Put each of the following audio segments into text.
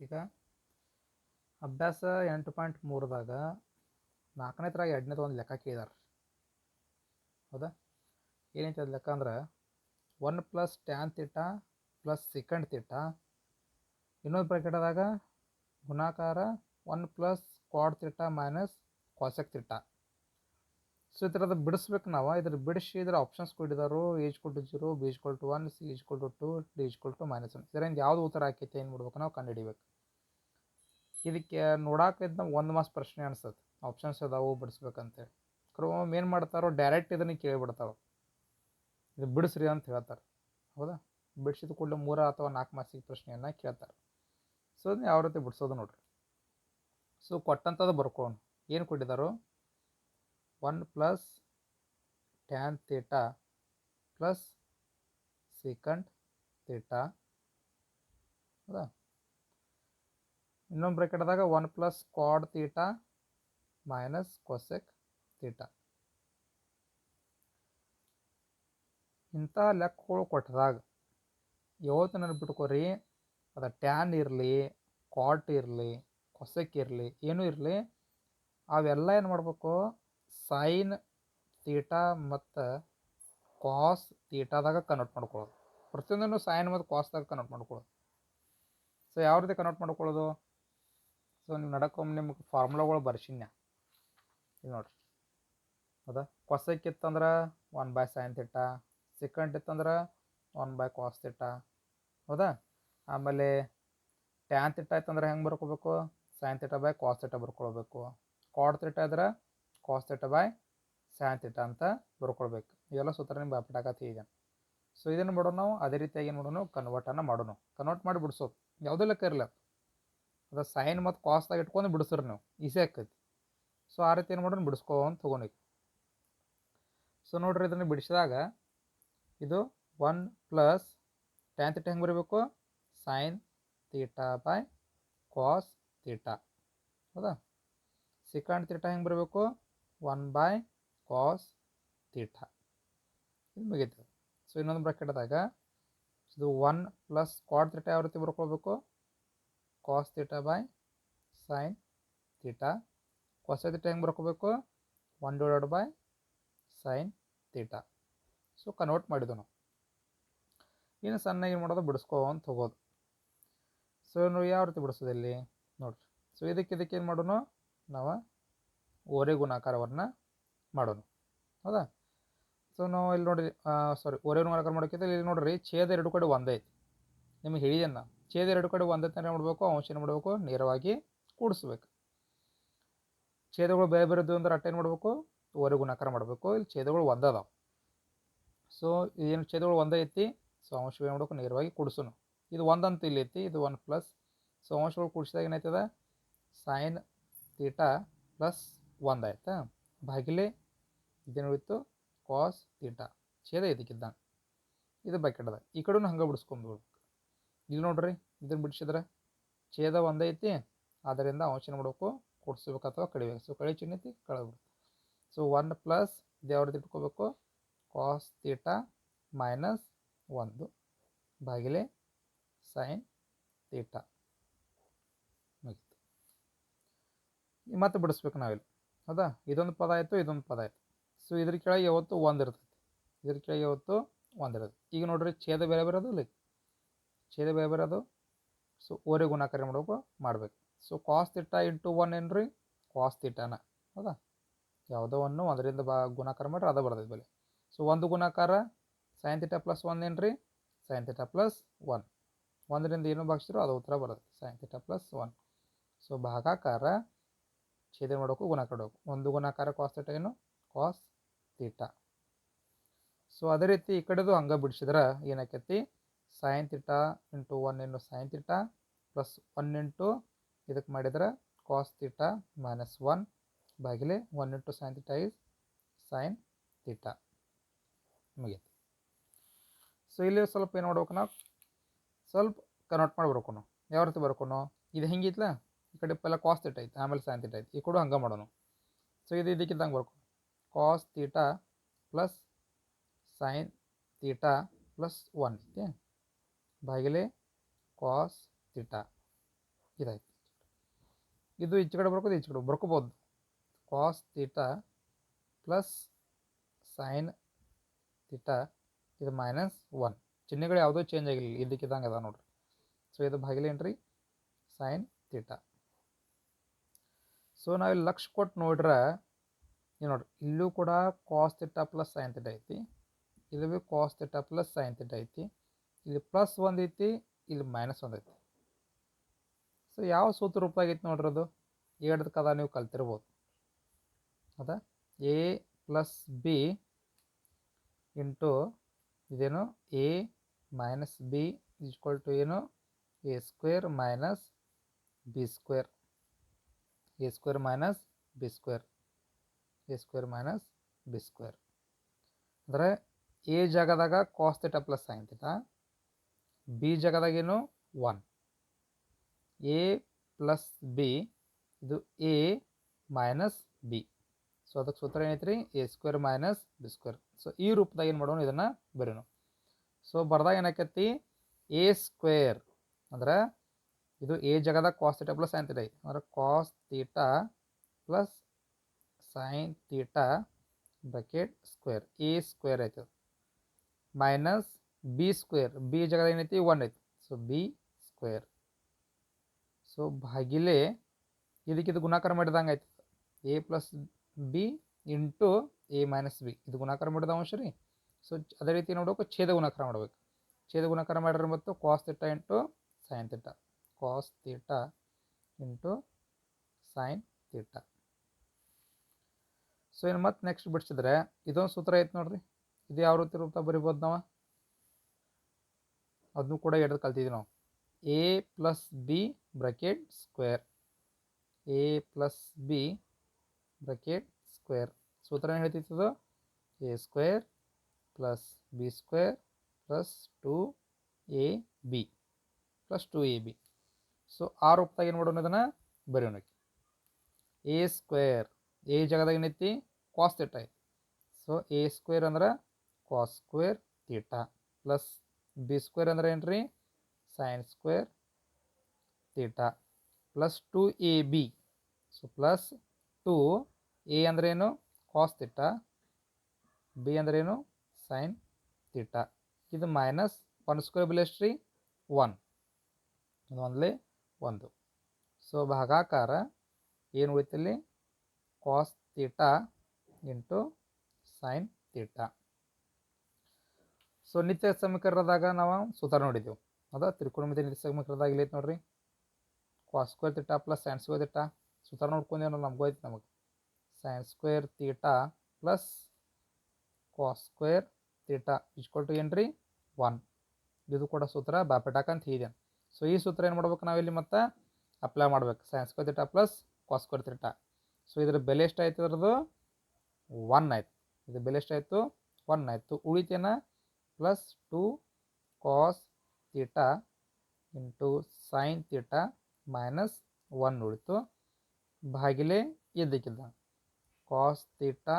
ಈಗ ಅಭ್ಯಾಸ ಎಂಟು ಪಾಯಿಂಟ್ ಮೂರದಾಗ ನಾಲ್ಕನೇ ತರ ಎರಡನೇದು ಒಂದು ಲೆಕ್ಕ ಕೇಳಿದಾರೆ. ಹೌದಾ? ಏನೈತೆ ಅದು ಲೆಕ್ಕ ಅಂದ್ರೆ one plus tan theta plus second theta ಇನ್ನೊಂದು ಬ್ರಾಕೆಟದಾಗ ಗುಣಾಕಾರ one plus cot theta minus cosec theta so ಈ ಥರದ ಬಿಡಿಸ್ಬೇಕು ನಾವು. ಇದ್ರ ಬಿಡಿಸಿ ಇದ್ರ ಆಪ್ಷನ್ಸ್ ಕೊಟ್ಟಿದ್ದಾರು ಏಜ್ ಕೊಟ್ಟು ಜೀರೋ ಬಿ ಕೊಟ್ಟು one C is two two D is two minus one ಇದರಿಂದ ಯಾವುದು ಉತ್ತರ ಆಕೈತೆ ಏನು ಮಾಡ್ಬೇಕು ನಾವು ಕಂಡುಹಿಡಿಬೇಕು. ಇದಕ್ಕೆ ನೋಡಾಕಿದ್ದ ಒಂದು ಮಾಸ ಪ್ರಶ್ನೆ ಅನಿಸ್ತದೆ ಆಪ್ಷನ್ಸ್ ಅದಾವು ಬಿಡಿಸ್ಬೇಕಂತೇಳಿ. ಕ್ರಮ ಏನು ಮಾಡ್ತಾರೋ ಡೈರೆಕ್ಟ್ ಇದನ್ನು ಕೇಳಿಬಿಡ್ತಾರೆ. ಇದು ಬಿಡಿಸ್ರಿ ಅಂತ ಹೇಳ್ತಾರೆ. ಹೌದಾ? ಬಿಡಿಸಿದ ಕೂಡಲೇ ಮೂರ ಅಥವಾ ನಾಲ್ಕು ಮಾಸಿಗೆ ಪ್ರಶ್ನೆಯನ್ನು ಕೇಳ್ತಾರೆ. ಸೊ ಅದನ್ನ ಯಾವ ರೀತಿ ಬಿಡಿಸೋದು ನೋಡ್ರಿ. ಸೊ ಕೊಟ್ಟಂಥದ್ದು ಬರ್ಕೊಳ್ಳೋಣ ಏನು ಕೊಟ್ಟಿದ್ದಾರೋ one plus tan theta plus second theta ಹೌದಾ? ಇನ್ನೊಂದು ಬ್ರಾಕೆಟ್ದಾಗ one plus cot theta minus cosec theta ಇಂಥ ಲೆಕ್ಕಗಳು ಕೊಟ್ಟದಾಗ ಯಾವತ್ತು ನೆನಪಿಟ್ಕೋರಿ ಅದು ಟ್ಯಾನ್ ಇರಲಿ ಕ್ವಾಟ್ ಇರಲಿ ಕೊಸೆಕ್ ಇರಲಿ, ಏನೂ ಇರಲಿ, ಅವೆಲ್ಲ ಏನು ಮಾಡಬೇಕು? ಸೈನ್ ತೀಟಾ ಮತ್ತು ಕಾಸ್ ತೀಟಾದಾಗ ಕನ್ವರ್ಟ್ ಮಾಡ್ಕೊಳ್ಳೋದು ಪ್ರತಿಯೊಂದನ್ನು ಸೈನ್ ಮತ್ತು ಕಾಸ್ದಾಗ ಕನ್ವರ್ಟ್ ಮಾಡ್ಕೊಳ್ಳೋದು ಸೊ ಯಾವ ರೀತಿ ಕನ್ವರ್ಟ್ ಮಾಡ್ಕೊಳ್ಳೋದು ಸೊ ನೀವು ನಡಕ್ಕೊಮ್ಮೆ ನಿಮ್ಗೆ ಫಾರ್ಮುಲಾಗಳು ಬರ್ಸಿನ್ಯ. ಇದು ನೋಡ್ರಿ. ಹೌದಾ ಕೊಸೆಕ್ ಇತ್ತಂದ್ರೆ one by sine theta secant ಇತ್ತಂದ್ರೆ ಒನ್ ಬೈ ಕಾಸ್ ತಿಟ್ಟ ಹೌದಾ? ಆಮೇಲೆ ಟ್ಯಾನ್ ತಿಟ್ಟ ಇತ್ತಂದ್ರೆ ಹೆಂಗೆ ಬರ್ಕೋಬೇಕು? Sign ತಿಟ್ಟ by cos ತಿಟ್ಟ ಬರ್ಕೊಳ್ಬೇಕು. ಕಾಡ್ ತಿಟ್ಟ ಇದ್ರೆ ಕಾಸ್ ತಿಟ್ಟ ಬೈ ಸೈನ್ ತಿಟ್ಟ ಅಂತ ಬರ್ಕೊಳ್ಬೇಕು. ಇವೆಲ್ಲ ಸೂತ್ರ ನಿಮ್ಗೆ ಬಾಪಿಟಾಕತ್ತಿ ಈಗ. ಸೊ ಇದನ್ನು ಮಾಡೋಣ ನಾವು, ಅದೇ ರೀತಿಯಾಗಿ ಏನು ಮಾಡೋಣ? ಕನ್ವರ್ಟನ್ನು ಮಾಡೋಣ. ಕನ್ವರ್ಟ್ ಮಾಡಿ ಬಿಡಿಸೋದು. ಯಾವುದೇ ಲೆಕ್ಕ ಇರಲ್ಲ. ಅದು ಸೈನ್ ಮತ್ತು ಕಾಸ್ದಾಗ ಇಟ್ಕೊಂಡು ಬಿಡಿಸ್ರಿ ನೀವು. ಈಸಿ ಆಕೈತಿ ಸೊ ಆ ರೀತಿ ಏನು ಮಾಡೋಣ ಬಿಡಿಸ್ಕೋ ಅಂತ ತೊಗೊಂಡು ಸೊ ನೋಡ್ರಿ ಇದನ್ನು ಬಿಡಿಸಿದಾಗ ಇದು ಒನ್ ಪ್ಲಸ್ ಟ್ಯಾನ್ ತೀಟ ಹೆಂಗೆ ಬರಬೇಕು? Sine theta by cos theta. ಹೌದಾ? ಸೆಕೆಂಡ್ ತೀಟಾ ಹೆಂಗೆ ಬರಬೇಕು? One by cos theta. ಇದು ಮುಗೀತು. ಸೊ ಇನ್ನೊಂದು ಬ್ರಾಕೆಟ್ದಾಗ ಇದು ಒನ್ ಪ್ಲಸ್ ಕ್ವಾಡ್ ತೀಟ ಯಾವ ರೀತಿ ಬರ್ಕೊಳ್ಬೇಕು? Cos theta by sine theta cos theta ಹೆಂಗೆ ಬರ್ಕೋಬೇಕು? One divided by sine theta so convert ಮಾಡಿದ್ವು ನಾವು. ಇನ್ನು ಸಣ್ಣಗೆ ಏನು ಮಾಡೋದು? ಬಿಡಿಸ್ಕೋ ಅಂತ ಹೋಗೋದು. ಸೊ ನಾವು ಯಾವ ರೀತಿ ಬಿಡಿಸೋದು ಇಲ್ಲಿ? ನೋಡ್ರಿ. ಸೊ ಇದಕ್ಕೆ ಇದಕ್ಕೆ ಏನು ಮಾಡೋಣ ನಾವು ಓರೆ ಗುಣಾಕಾರವನ್ನು ಮಾಡೋಣ ಹೌದಾ? ಸೊ ನಾವು ಇಲ್ಲಿ ನೋಡಿರಿ ಸಾರಿ ಓರೆ ಗುಣಾಕಾರ ಮಾಡೋಕ್ಕಿಂತ ಇಲ್ಲಿ ನೋಡ್ರಿ, ಛೇದ ಎರಡು ಕಡೆ ಒಂದೇ ಐತಿ. ನಿಮಗೆ ಹೇಳಿದೆ ನಾ ಛೇದ ಎರಡು ಕಡೆ ಒಂದೇ ಥರ ಮಾಡಬೇಕು ಅಂಶ ಏನು ಮಾಡಬೇಕು, ನೇರವಾಗಿ ಕೂಡಿಸ್ಬೇಕು. ಛೇದಗಳು ಬೇರೆ ಬೇರೆದು ಅಂದ್ರೆ ಅಟ್ಟ ಏನು ಮಾಡಬೇಕು ಓರೆ ಗುಣಾಕಾರ ಮಾಡಬೇಕು, ಇಲ್ಲಿ ಛೇದಗಳು ಒಂದೇ ಸೊ ಏನು ಛೇದಗಳು ಒಂದೇ ಐತಿ, ಸೊ ಅಂಶ ಏನು ಮಾಡಬೇಕು, ನೇರವಾಗಿ ಕೂಡಿಸೋಣ ಇದು ಒಂದಂತ ಇಲ್ಲಿ ಐತಿ, ಇದು ಒನ್ ಪ್ಲಸ್. ಸೊ ಅಂಶಗಳು ಕೂಡಿಸಿದಾಗ ಏನಾಯ್ತದ? ಸೈನ್ ತೀಟಾ ಪ್ಲಸ್ ಒಂದು ಆಯ್ತಾ? ಬಾಗಿಲೆ ಇದೇನು ಉಳಿತು ಕಾಸ್ ತೀಟಾ ಛೇದ ಇದಕ್ಕಿದ್ದ. ಇದು ಬಕೆಟ್ ಅದ ಈ ಕಡೆನೂ ಹಂಗೆ ಬಿಡಿಸ್ಕೊಂಡು ಇಲ್ಲಿ ನೋಡ್ರಿ, ಇದನ್ನು ಬಿಡಿಸಿದ್ರೆ ಛೇದ ಒಂದೈತಿ ಆದ್ದರಿಂದ ಅಂಶ ಮಾಡಬೇಕು, ಕೂಡಿಸ್ಬೇಕು ಅಥವಾ ಕಡಿಬೇಕು. ಸೊ ಕಳಿ ಚಿಹ್ನೆ ಐತಿ ಕಳೆದ್ಬಿಡುತ್ತೆ ಸೊ ಒನ್ ಪ್ಲಸ್ ರೀತಿ ಇಟ್ಕೋಬೇಕು ಕಾಸ್ ತೀಟಾ ಮೈನಸ್ ಒಂದು ಬಾಗಿಲೆ ಸೈನ್ ತೀಟಾ ಮುಗಿತು. ಮತ್ತೆ ಬಿಡಿಸ್ಬೇಕು ನಾವಿಲ್ಲಿ. ಹೌದಾ? ಇದೊಂದು ಪದ ಆಯಿತು, ಇದೊಂದು ಪದ ಆಯಿತು. ಸೊ ಇದ್ರ ಕೆಳಗೆ ಯಾವತ್ತು ಒಂದು ಇರ್ತೈತಿ. ಇದ್ರ ಕೆಳಗೆ ಯಾವತ್ತು ಒಂದು ಈಗ ನೋಡ್ರಿ, ಛೇದ ಬೇರೆ ಬೇರೆ ಅದು ಲೈಕ್ ಛೇದ ಬೇರೆ ಬೇರೆ ಅದು. ಸೊ ಓರೆ ಗುಣಾಕಾರ ಮಾಡಬೇಕು ಮಾಡಬೇಕು. So cos theta into one ಏನು ರೀ? ಕಾಸ್ ತಿಟ್ಟಾನ ಹೌದಾ? ಯಾವುದೋ ಒಂದು ಅದರಿಂದ ಬಾ ಗುಣಾಕಾರ ಮಾಡ್ರೆ ಅದು ಬರ್ತೈತೆ ಬೆಲೆ. ಸೊ ಒಂದು ಗುಣಾಕಾರ ಸೈನ್ ತಿಟ್ಟ ಪ್ಲಸ್ ಒನ್ ಏನು ರೀ? ಸೈನ್ ತಿಟ್ಟ ಪ್ಲಸ್ ಒನ್ ಒಂದರಿಂದ ಏನು ಭಾಗಿಸಿದ್ರು ಅದು ಉತ್ತರ ಬರುತ್ತೆ sine theta plus one so ಭಾಗಾಕಾರ ಛೇದ ಮಾಡೋಕು ಗುಣಾಕಾರ ಮಾಡಬೇಕು ಒಂದು ಗುಣಾಕಾರ ಕಾಸ್ ತಿಟ್ಟ ಏನು? ಕಾಸ್ ತಿಟ್ಟ ಸೊ ಅದೇ ರೀತಿ ಈ ಕಡೆದು ಹಂಗೆ ಬಿಡಿಸಿದ್ರೆ ಏನಾಕೈತಿ? ಸೈನ್ ತಿಟಾ ಇಂಟು ಒನ್ ಇನ್ನು sine theta plus one into ಇದಕ್ಕೆ ಮಾಡಿದರೆ cos theta minus one ಬಾಗಿಲೆ one into sine theta is sine theta ಮುಗೀತು. ಸೊ ಇಲ್ಲಿ ಸ್ವಲ್ಪ ಏನು ಮಾಡ್ಬೇಕು ನಾವು? ಸ್ವಲ್ಪ ಕನ್ವರ್ಟ್ ಮಾಡಿ ಬರ್ಬೇಕು ನಾವು. ಯಾವ ರೀತಿ ಬರ್ಕೊನು ಇದು ಹೆಂಗಿತ್ಲ ಈ ಕಡೆ ಪೆಲ್ಲ ಕಾಸ್ ತಿಟ ಐತೆ, ಆಮೇಲೆ ಸೈನ್ ತಿಟ ಐತೆ. ಈ ಕೂಡ ಹಂಗೆ ಮಾಡೋಣ. ಸೊ ಇದು ಇದಕ್ಕಿದ್ದಂಗೆ ಬರ್ಕೊ cos theta plus sine theta plus one ಐತಿ ಬಾಗಿಲೆ ಕಾಸ್ ತೀಟಾ ಇದಾಯ್ತು. ಇದು ಈಚೆ ಕಡೆ ಬರ್ಕೋದು, ಈಚೆ ಕಡೆ ಬರ್ಕೋಬೋದು. Cos theta plus sine theta ಇದು ಮೈನಸ್ ಒನ್ ಚಿಹ್ನೆಗಳು ಯಾವುದೋ ಚೇಂಜ್ ಆಗಿಲ್ಲ ಇದಕ್ಕಿದ್ದಂಗೆ ಅದ ನೋಡ್ರಿ. ಸೊ ಇದು ಭಾಗಿಲೇನ್ರಿ ಸೈನ್ ತೀಟಾ ಸೊ ನಾವಿಲ್ಲಿ ಲಕ್ಷ ಕೊಟ್ಟು ನೋಡ್ರೆ ನೀವು ನೋಡ್ರಿ, ಇಲ್ಲೂ ಕೂಡ ಕಾಸ್ ತಿಟ್ಟ ಪ್ಲಸ್ ಸೈನ್ ತಿಟ್ಟ ಐತಿ, ಇಲ್ಲಿ ಭೀ ಕಾಸ್ ತಿಟ್ಟ ಪ್ಲಸ್ ಸೈನ್ ತಿಟ್ಟ ಐತಿ. ಇಲ್ಲಿ ಪ್ಲಸ್ ಒಂದು ಐತಿ, ಇಲ್ಲಿ ಮೈನಸ್ ಒಂದು ಐತಿ. ಸೊ ಯಾವ ಸೂತ್ರ ರೂಪ ಆಗೈತಿ ನೋಡ್ರಿ ಅದು? ಎರಡು ಕದ ನೀವು ಕಲ್ತಿರ್ಬೋದು. ಅದ ಎ ಪ್ಲಸ್ ಬಿ ಇಂಟು ಇದೇನು? A minus B equal to ಏನು? A square minus B square A square minus B square A square minus B square ಅಂದರೆ ಎ ಜಾಗದಾಗ cos theta plus sine B ಜಾಗದಾಗೇನು? One A plus B ಇದು A minus B so ಅದಕ್ಕೆ ಸೂತ್ರ ಏನೈತೆ ರೀ A square minus B square so ಈ ರೂಪದಾಗ ಏನು ಮಾಡೋಣ ಇದನ್ನು ಬರೀನು ಸೊ ಬರ್ದಾಗ ಏನಾಕೈತಿ? ಎ ಸ್ಕ್ವೇರ್ ಅಂದ್ರೆ ಇದು ಎ ಜಾಗದಾಗ cos theta plus sine theta ಐತಿ. ಅಂದ್ರೆ cos theta plus sine theta bracket square A square ಆಯ್ತದ ಮೈನಸ್ ಬಿ ಸ್ಕ್ವೇರ್ ಬಿ ಜಾಗದಾಗ ಏನೈತಿ ಒನ್ ಐತಿ. ಸೊ ಬಿ ಸ್ಕ್ವೇರ್ ಸೊ ಇದಕ್ಕೆ ಇದು ಗುಣಾಕಾರ ಮಾಡಿದಂಗೆ ಆಯ್ತು. A plus B into A minus B ಇದು ಗುಣಾಕಾರ ಮಾಡಿದ ಅಂಶ ರೀ. ಸೊ ಅದೇ ರೀತಿ ನೋಡ್ಬೇಕು, ಛೇದ ಗುಣಾಕಾರ ಮಾಡ್ಬೇಕು. ಛೇದ ಗುಣಾಕಾರ ಮಾಡಿದ್ರೆ ಮತ್ತು cos theta into sine theta cos theta into sine theta so ಇನ್ನು ಮತ್ತೆ ನೆಕ್ಸ್ಟ್ ಬಿಡಿಸಿದ್ರೆ, ಇದೊಂದು ಸೂತ್ರ ಐತೆ ನೋಡ್ರಿ. ಇದು ಯಾವ ರೀತಿ ರೂಪ ಬರಿಬೋದು ನಾವು? ಅದನ್ನು ಕೂಡ ಎಡದು ಕಲ್ತಿದ್ವಿ ನಾವು. A plus B bracket square A plus B bracket square ಸೂತ್ರ ಏನು ಹೇಳ್ತಿತ್ತದು A square plus B square plus two A B plus two A B so ಆ ರೂಪದಾಗ ಏನು ಮಾಡೋಣ ಅದನ್ನು ಬರೆಯೋಣ ಎ ಸ್ಕ್ವೇರ್ ಎ ಜಾಗದಾಗ ಏನೈತಿ? ಕಾಸ್ ತೀಟ ಐತಿ. ಸೊ ಎ ಸ್ಕ್ವೇರ್ ಅಂದ್ರೆ cos square theta plus B square ಅಂದ್ರೆ ಏನು ರೀ sine square theta plus two A B so plus two A ಅಂದ್ರೇನು ಕಾಸ್ ತಿಟ್ಟ ಬಿ ಅಂದ್ರೇನು ಸೈನ್ ತಿಟ್ಟ ಇದು ಮೈನಸ್ ಒನ್ ಸ್ಕ್ವೇರ್ ಬಿಲ್ ಎಷ್ಟು ರೀ ಒನ್ ಒಂದಲೇ ಒಂದು. ಸೊ ಭಾಗಾಕಾರ ಏನು ಉಳಿತಲ್ಲಿ? Cos theta into sine theta so ನಿತ್ಯ ಸಮೀಕರಣದಾಗ ನಾವು ಸೂತ್ರ ನೋಡಿದ್ದೆವು ಅದ ತ್ರಿಕೋನಮಿತಿ ನಿತ್ಯ ಸಮೀಕರಣದಾಗ ಇಲ್ಲಿ ನೋಡ್ರಿ. Cos square theta plus sine square theta ಸೂತ್ರ ನೋಡ್ಕೊಂಡೇವು ನಾವು ನಮಗೂ ಐತೆ ನಮಗೆ. Sine square theta plus cos square theta is equal to ಏನು ರೀ ಒನ್ ಇದು ಕೂಡ ಸೂತ್ರ ಬಾಪೆಟಾಕ್ ಅಂತ ಇದೆ ಸೊ ಈ ಸೂತ್ರ ಏನು ಮಾಡ್ಬೇಕು ನಾವಿಲ್ಲಿ ಮತ್ತೆ? ಅಪ್ಲೈ ಮಾಡ್ಬೇಕು. Sines square theta plus cos square theta so ಇದ್ರ ಬೆಲೆ ಎಷ್ಟಾಯ್ತು ಇದ್ರದ್ದು ಒನ್ ಆಯ್ತು. ಇದು ಬೆಲೆ ಎಷ್ಟಾಯಿತು ಒನ್ ಆಯಿತು. ಉಳಿತೇನ? Plus two cos theta into sine theta minus one ಉಳಿತು. ಭಾಗಿಲೆ ಇದ್ದಕ್ಕಿದ್ದ cos theta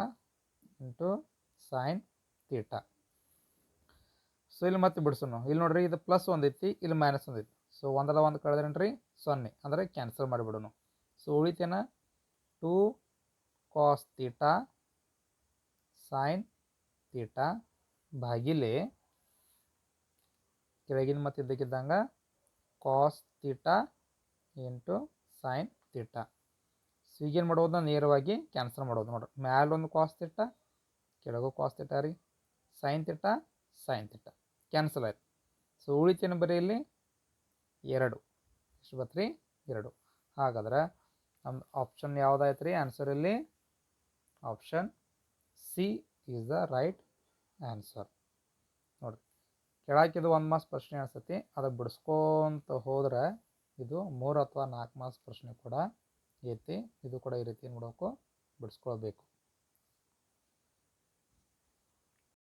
into sine theta so ಇಲ್ಲಿ ಮತ್ತೆ ಬಿಡಿಸೋಣ ಇಲ್ಲಿ ನೋಡ್ರಿ, ಇದು ಪ್ಲಸ್ ಒಂದೈತಿ ಇಲ್ಲಿ ಮೈನಸ್ ಒಂದೈತಿ ಸೊ ಒಂದಲ್ಲ ಒಂದು ಕಳೆದ್ರೇನ್ರಿ? ಸೊನ್ನೆ. ಅಂದರೆ ಕ್ಯಾನ್ಸಲ್ ಮಾಡಿಬಿಡೋಣ so ಉಳಿತೇನ? Two cos theta sine theta ಭಾಗಿಲೆ ಕೆಳಗಿನ ಮತ್ತು ಇದ್ದಕ್ಕಿದ್ದಂಗೆ cos theta into sine theta so ಈಗೇನು ಮಾಡೋದನ್ನ ನೇರವಾಗಿ ಕ್ಯಾನ್ಸಲ್ ಮಾಡೋದು. ನೋಡ್ರಿ, ಮ್ಯಾಲೊಂದು ಕಾಸ್ ತಿಟ್ಟ ಕೆಳಗೂ ಕಾಸ್ ತೀಟ ರೀ. Sine theta sine theta cancel ಆಯ್ತು. ಸೊ ಉಳಿತೇನು ಬರೀ ಇಲ್ಲಿ? ಎರಡು. ಎಷ್ಟು ಬತ್ರಿ? ಎರಡು. ಹಾಗಾದ್ರೆ ನಮ್ದು ಆಪ್ಷನ್ ಯಾವುದಾಯ್ತು ರೀ? ಆನ್ಸರ್ ಇಲ್ಲಿ. Option C is the right answer ನೋಡಿರಿ. ಕೆಳಕಿದು ಒಂದು ಮಾಸ ಪ್ರಶ್ನೆ ಅನ್ಸತಿ ಅದು ಬಿಡಿಸ್ಕೊಂತ ಹೋದ್ರೆ ಇದು ಮೂರು ಅಥವಾ ನಾಲ್ಕು ಮಾಸ ಪ್ರಶ್ನೆ ಕೂಡ ಐತಿ, ಇದು ಕೂಡ ಈ ರೀತಿ ನೋಡೋಕು ಬಿಡಿಸ್ಕೊಳ್ಬೇಕು.